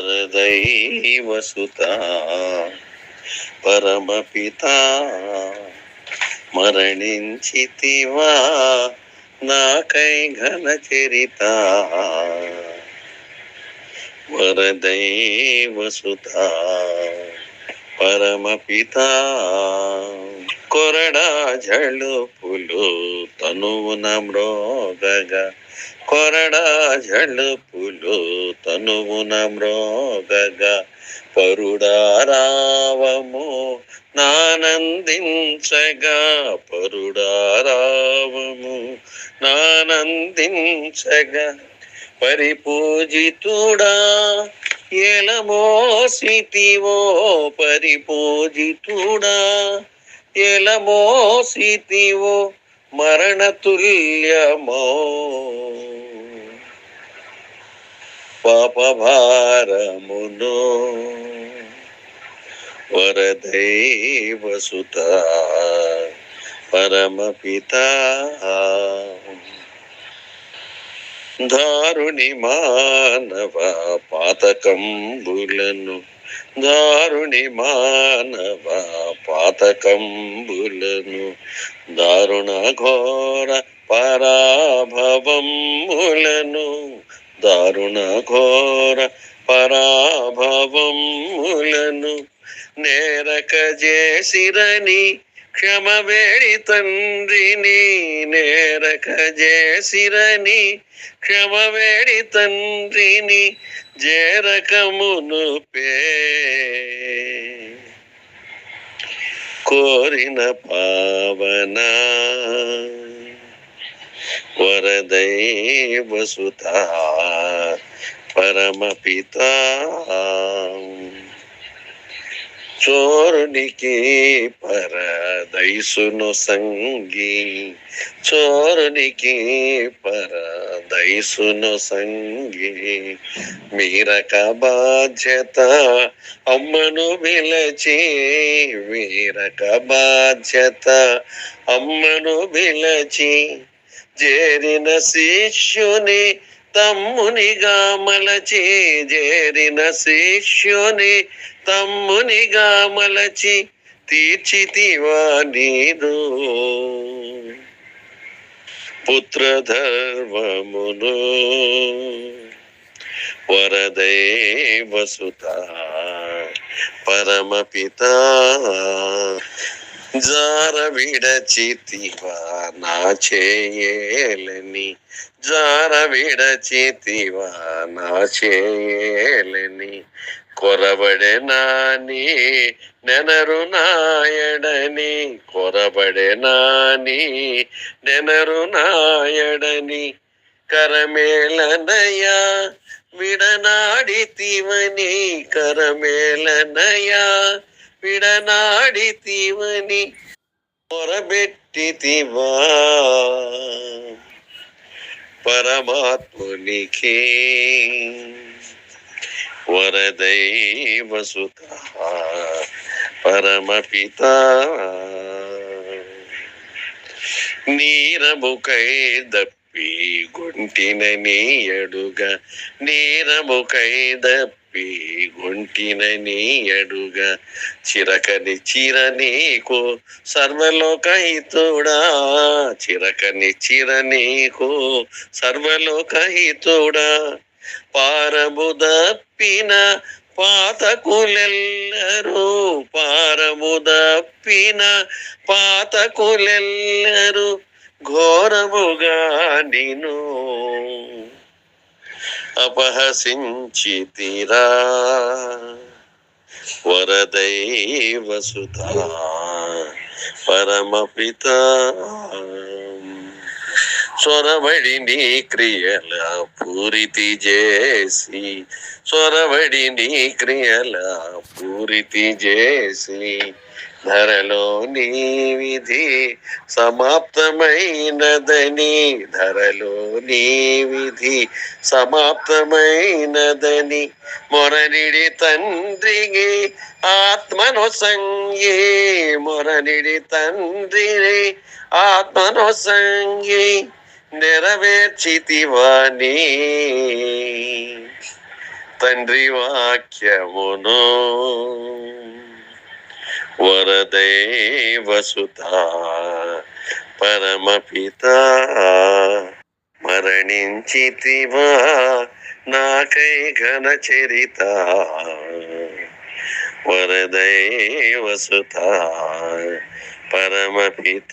వరదైవసుత పరమపిత మరణించితివా నాకై ఘన చరిత వరదైవసుత పరమపిత కొరడా జలుపులు తనువున మ్రోగగా. కొరడా జలుపులు తనువున మ్రోగగా. పరుడారావము నానందించగా. పరుడారావము నానందించగా. పరిపూజితుడా ఎలమోసితివో పరిపూజితుడా ఎలమోసితివో మరణతుల్యమో. పాపభారమును వరదైవసుత పరమపిత. దారుణి మానవ పాతకంబులను దారుణి మానవ పాతకంబులను దారుణ ఘోర పరాభవములను దారుణ ఘోర పరాభవములను నేరక చేసిరని క్షమ వేడి తండ్రిని నేరక జేసిరని క్షమ వేడి తండ్రిని జేరకమును పే. కోరిన పావన వరదైవసుత పరమపితా. చోరునికి పరదైసును సంగి చోరునికి పరదైసును సంగి. మీరక బాధ్యత అమ్మను విలచి వీరక బాధ్యత అమ్మను విలచి చేరిన శిష్యుని తమ్మునిగా మలచి చేరిన శిష్యుని తమ్మునిగా మలచి తీర్చితివా నీదు. పుత్రధర్మమును వరదైవసుత పరమపితా జార విడచితివా నా చేయేలని. జార విడచితివా నా చేయేలని. కొరబడే నాని నెనరు నాయడని. కొరబడే నాని నెనరు నాయడని. కరమేళనయా విడనాడితివని కరమేళనయా విడనాడితివని మొరబెట్టితివా పరమాత్మునికి వరదైవసుత పరమపిత. నీరముకై దప్పి గుంటిన నీయడుగా నీరముకై దప్పి గుంటిన నీయడుగా చిరకని చీర నీకు సర్వలోకహితుడా. చిరకని చీర నీకు సర్వలోకహితుడా. పారముదప్పిన పాతకులెల్లరు పారముదప్పిన పాతకులెల్లరూ ఘోరముగా నిను అపహసించితిరా. వరదైవసుత పరమపిత. చొరబడి నీ క్రియల పూరితి చేసి చొరబడి నీ క్రియల పూరితి చేసి ధరలోని విధి సమాప్తమైనదని. ధరలోని విధి సమాప్తమైనదని. మొరనిడి తండ్రికి ఆత్మను సంగి మొరనిడి తండ్రిని ఆత్మను సంగి నెరవేర్చితివాణి తండ్రి వాక్యమును వరదైవసుత పరమపిత మరణించితివా నాకై ఘన చరిత. వరదైవసుత పరమపిత